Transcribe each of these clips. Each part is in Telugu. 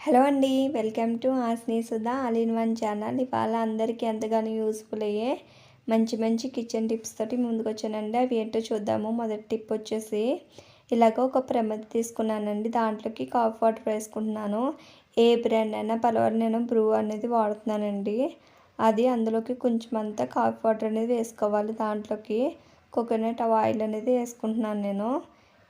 హలో అండి welcome to ఆస్ని Sudha all in one channel. ఇవాళ అందరికీ ఎంతగానో యూస్ఫుల్ అయ్యే మంచి మంచి కిచెన్ టిప్స్ తోటి ముందుకు వచ్చానండి అవి ఏంటో చూద్దాము. మొదటి టిప్ వచ్చేసి ఇలాగ ఒక ప్రమతి తీసుకున్నానండి. దాంట్లోకి కాఫీ వాటర్ వేసుకుంటున్నాను. ఏ బ్రాండ్ అయినా పర్వాలేదు నేను బ్రూ అనేది వాడుతున్నానండి. అది అందులోకి కొంచెం అంతా కాఫీ వాటర్ అనేది వేసుకోవాలి. దాంట్లోకి కోకోనట్ ఆయిల్ అనేది వేసుకుంటున్నాను నేను.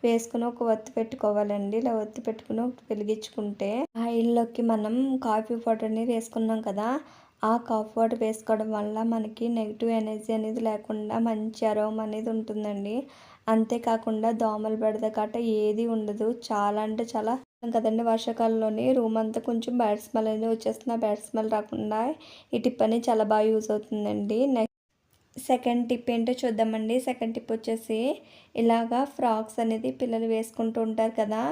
వేసుకుని ఒక ఒత్తి పెట్టుకోవాలండి. ఇలా ఒత్తి పెట్టుకుని వెలిగించుకుంటే ఆయిల్లోకి మనం కాఫీ పౌడర్ని వేసుకున్నాం కదా ఆ కాఫీ పౌడర్ వేసుకోవడం వల్ల మనకి నెగిటివ్ ఎనర్జీ అనేది లేకుండా మంచి అరోమ్ అనేది ఉంటుందండి. అంతేకాకుండా దోమలు బెడద గట్ట ఏది ఉండదు. చాలా అంటే చాలా కదండి వర్షాకాలంలోని. రూమ్ అంతా కొంచెం బ్యాడ్ స్మెల్ అనేది వచ్చేస్తుంది. ఆ బ్యాడ్ స్మెల్ రాకుండా ఈ టిప్ అనేది చాలా బాగా యూజ్ అవుతుందండి. నెక్స్ట్ సెకండ్ టిప్ ఏంటో చూద్దామండి. సెకండ్ టిప్ వచ్చేసి ఇలాగా ఫ్రాక్స్ అనేది పిల్లలు వేసుకుంటూ ఉంటారు కదా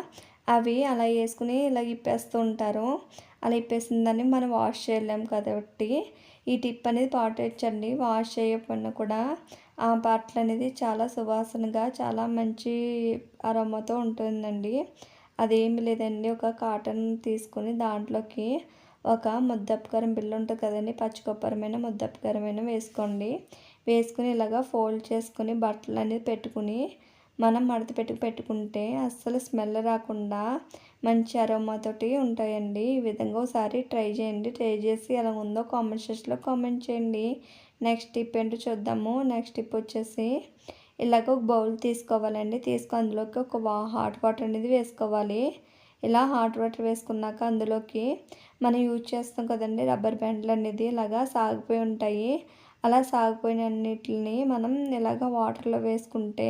అవి అలా వేసుకుని ఇలా ఇప్పేస్తూ ఉంటారు. అలా ఇప్పేసిన దాన్ని మనం వాష్ చేయలేం కాబట్టి ఈ టిప్ అనేది పాటించండి. వాష్ చేయకుండా కూడా ఆ బట్టలు అనేది చాలా సువాసనగా చాలా మంచి అరమ్మతో ఉంటుందండి. అదేమి లేదండి. ఒక కాటన్ తీసుకొని దాంట్లోకి ఒక ముద్దపకరం బిల్లు ఉంటుంది కదండి పచ్చికొప్పరమైన ముద్దపకరమైన వేసుకోండి. వేసుకుని ఇలాగా ఫోల్డ్ చేసుకుని బట్టలు అనేది పెట్టుకుని మనం మడత పెట్టి పెట్టుకుంటే అస్సలు స్మెల్ రాకుండా మంచి అరోమాతోటి ఉంటాయండి. ఈ విధంగా ఒకసారి ట్రై చేయండి. ట్రై చేసి ఎలా ఉందో కామెంట్ సెక్షన్లో కామెంట్ చేయండి. నెక్స్ట్ టిప్ ఏంటో చూద్దాము. నెక్స్ట్ టిప్ వచ్చేసి ఇలాగ ఒక బౌల్ తీసుకోవాలండి. తీసుకుని అందులోకి ఒక హాట్ వాటర్ అనేది వేసుకోవాలి. ఇలా హాట్ వాటర్ వేసుకున్నాక అందులోకి మనం యూజ్ చేస్తాం కదండి రబ్బర్ బ్యాండ్లు అనేది ఇలాగా సాగిపోయి ఉంటాయి. అలా సాగిపోయిన అన్నిటిని మనం ఇలాగ వాటర్లో వేసుకుంటే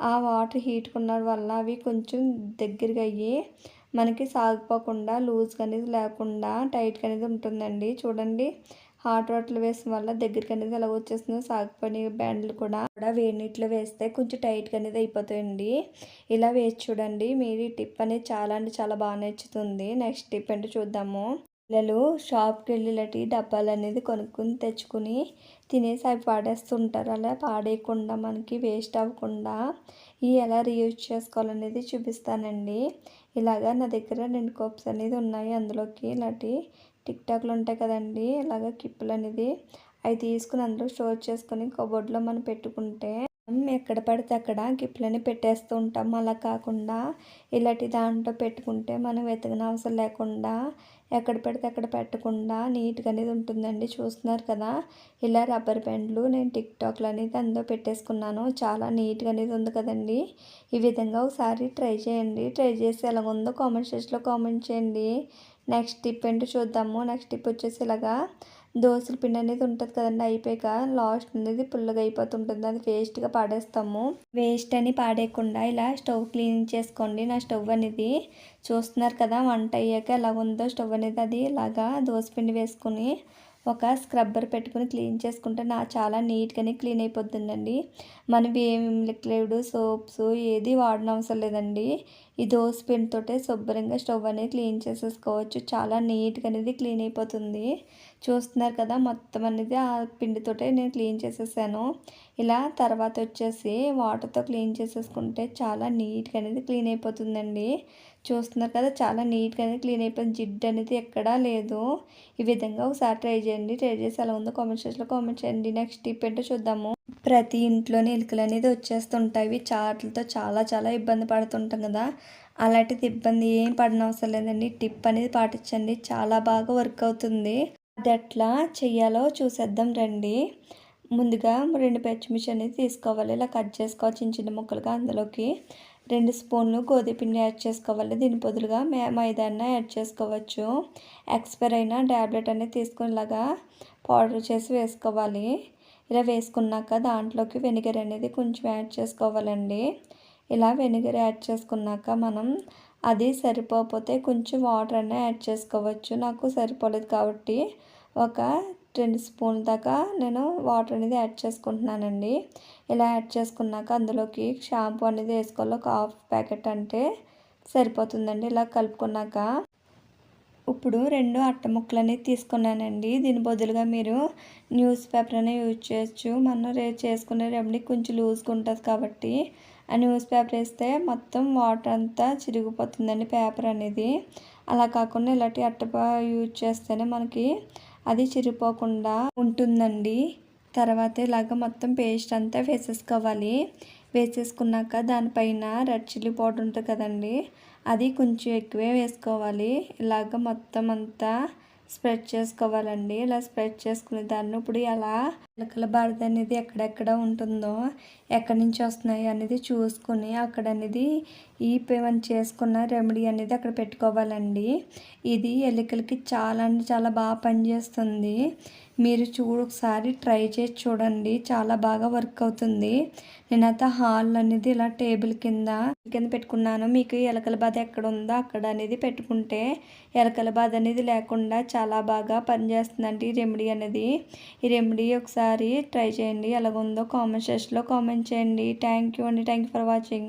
ఆ వాటర్ హీట్ ఉండడం వల్ల అవి కొంచెం దగ్గరగా అయ్యి మనకి సాగిపోకుండా లూజ్గా అనేది లేకుండా టైట్గా అనేది ఉంటుందండి. చూడండి హాట్ వాటర్ వేసిన వల్ల దగ్గరికి అనేది ఎలా వచ్చేస్తుందో సాగిపోయిన బ్యాండ్లు కూడా కూడా వేడి నీటిలో వేస్తే కొంచెం టైట్గా అనేది అయిపోతాయండి. ఇలా వేసి చూడండి మీరు ఈ టిప్ అనేది చాలా అంటే చాలా బాగా నచ్చుతుంది. నెక్స్ట్ టిప్ అంటే చూద్దాము. పిల్లలు షాప్కి వెళ్ళి ఇలాంటి డబ్బాలు అనేది కొనుక్కొని తెచ్చుకుని తినేసి అవి పాడేస్తుంటారు. అలా పాడేయకుండా మనకి వేస్ట్ అవ్వకుండా ఈ ఎలా రీయూజ్ చేసుకోవాలనేది చూపిస్తానండి. ఇలాగా నా దగ్గర రెండు కప్స్ అనేది ఉన్నాయి. అందులోకి ఇలాంటి టిక్ టాక్లు ఉంటాయి కదండి. ఇలాగ కిప్పులు అనేది అవి తీసుకుని అందులో స్టోర్ చేసుకొని కబోర్డ్లో మనం పెట్టుకుంటే ఎక్కడ పడితే అక్కడ గిఫ్ట్లని పెట్టేస్తూ ఉంటాం. అలా కాకుండా ఇలాంటి దాంట్లో పెట్టుకుంటే మనం వెతకన అవసరం లేకుండా ఎక్కడ పెడితే అక్కడ పెట్టకుండా నీట్గా అనేది ఉంటుందండి. చూస్తున్నారు కదా ఇలా రబ్బర్ బ్యాండ్లు నేను టిక్టాక్లు అనేది అందులో పెట్టేసుకున్నాను. చాలా నీట్గా అనేది ఉంది కదండి. ఈ విధంగా ఒకసారి ట్రై చేయండి. ట్రై చేసి ఎలా ఉందో కామెంట్ సెక్షన్లో కామెంట్ చేయండి. నెక్స్ట్ టిప్ ఏంటో చూద్దాము. నెక్స్ట్ టిప్ వచ్చేసి ఇలాగా దోశల పిండి అనేది ఉంటుంది కదండి అయిపోయాక లాస్ట్ అనేది పుల్లగా అయిపోతుంటుంది. అది వేస్ట్గా పాడేస్తాము. వేస్ట్ అని పాడేయకుండా ఇలా స్టవ్ క్లీన్ చేసుకోండి. నా స్టవ్ అనేది చూస్తున్నారు కదా వంట అయ్యాక ఎలా ఉందో స్టవ్ అనేది అది ఇలాగా పిండి వేసుకుని ఒక స్క్రబ్బర్ పెట్టుకుని క్లీన్ చేసుకుంటే నా చాలా నీట్గానే క్లీన్ అయిపోతుందండి. మనం ఏం లిక్విడ్ సోప్స్ ఏది వాడిన అవసరం లేదండి. ఈ దోశ పిండితోటే శుభ్రంగా స్టవ్ అనేది క్లీన్ చేసేసుకోవచ్చు. చాలా నీట్గా అనేది క్లీన్ అయిపోతుంది. చూస్తున్నారు కదా మొత్తం అనేది ఆ పిండితోటే నేను క్లీన్ చేసేసాను. ఇలా తర్వాత వచ్చేసి వాటర్తో క్లీన్ చేసేసుకుంటే చాలా నీట్గా అనేది క్లీన్ అయిపోతుందండి. చూస్తున్నారు కదా చాలా నీట్గా అనేది క్లీన్ అయిపోయింది. జిడ్ అనేది ఎక్కడా లేదు. ఈ విధంగా ఒకసారి ట్రై చేయండి. ట్రై చేసి ఎలా ఉందో కామెంట్ సెక్షన్లో కామెంట్ చేయండి. నెక్స్ట్ టిప్ ఏంటో చూద్దాము. ప్రతి ఇంట్లోనే ఎలుకలు అనేది వచ్చేస్తుంటాయి. చాట్లతో చాలా చాలా ఇబ్బంది పడుతుంటాం కదా. అలాంటిది ఇబ్బంది ఏం పడిన అవసరం లేదండి. టిప్ అనేది పాటించండి. చాలా బాగా వర్క్ అవుతుంది. అది ఎట్లా చేయాలో చూసేద్దాం రండి. ముందుగా రెండు పచ్చిమిర్చి అనేది తీసుకోవాలి. ఇలా కట్ చేసుకోవాలి చిన్న చిన్న ముక్కలుగా అందులోకి. రెండు స్పూన్లు గోధుమ పిండి యాడ్ చేసుకోవాలి. దీని బదులుగా మే మైదాన్న యాడ్ చేసుకోవచ్చు. ఎక్స్పైర్ అయిన ట్యాబ్లెట్ అనేది తీసుకునేలాగా పౌడర్ చేసి వేసుకోవాలి. ఇలా వేసుకున్నాక దాంట్లోకి వెనిగర్ అనేది కొంచెం యాడ్ చేసుకోవాలండి. ఇలా వెనిగర్ యాడ్ చేసుకున్నాక మనం అది సరిపోతే కొంచెం వాటర్ అనే యాడ్ చేసుకోవచ్చు. నాకు సరిపోలేదు కాబట్టి ఒక రెండు స్పూన్ దాకా నేను వాటర్ అనేది యాడ్ చేసుకుంటున్నానండి. ఇలా యాడ్ చేసుకున్నాక అందులోకి షాంపూ అనేది వేసుకోవాలి. ఒక హాఫ్ ప్యాకెట్ అంటే సరిపోతుందండి. ఇలా కలుపుకున్నాక ఇప్పుడు రెండు అట్ట ముక్కలు అనేది తీసుకున్నానండి. దీని బదులుగా మీరు న్యూస్ పేపర్ అనేది యూజ్ చేయొచ్చు. మనం రేపు చేసుకునే రెమెడీ కొంచెం లూజ్గా ఉంటుంది కాబట్టి ఆ న్యూస్ పేపర్ వేస్తే మొత్తం వాటర్ అంతా చిరిగిపోతుందండి పేపర్ అనేది. అలా కాకుండా ఇలాంటి అట్టపా యూజ్ చేస్తేనే మనకి అది చిరిగిపోకుండా ఉంటుందండి. తర్వాత ఇలాగ మొత్తం పేస్ట్ అంతా వేసేసుకోవాలి. వేసేసుకున్నాక దానిపైన రెడ్ చిల్లీ పౌడర్ ఉంటుంది కదండి అది కొంచెం ఎక్కువే వేసుకోవాలి. ఇలాగ మొత్తం అంతా స్ప్రెడ్ చేసుకోవాలండి. ఇలా స్ప్రెడ్ చేసుకునే దాన్ని ఇప్పుడు ఎలా ఎలకల బారిద అనేది ఎక్కడెక్కడ ఉంటుందో ఎక్కడి నుంచి వస్తున్నాయి అనేది చూసుకొని అక్కడ అనేది ఈ పేమెంట్ చేసుకున్న రెమెడీ అనేది అక్కడ పెట్టుకోవాలండి. ఇది ఎలుకలకి చాలా అంటే చాలా బాగా పనిచేస్తుంది. మీరు చూడు ఒకసారి ట్రై చేసి చూడండి. చాలా బాగా వర్క్ అవుతుంది. నేనైతే హాల్ అనేది ఇలా టేబుల్ కింద కింద పెట్టుకున్నాను. మీకు ఎలకల బాధ ఎక్కడ ఉందో అక్కడ అనేది పెట్టుకుంటే ఎలకల బాధ అనేది లేకుండా చాలా బాగా పనిచేస్తుందండి ఈ రెమెడీ అనేది. ఈ రెమెడీ ఒకసారి ట్రై చేయండి. ఎలాగుందో కామెంట్ సెక్షన్లో కామెంట్ చేయండి. థ్యాంక్ యూ అండి. Thank you for watching.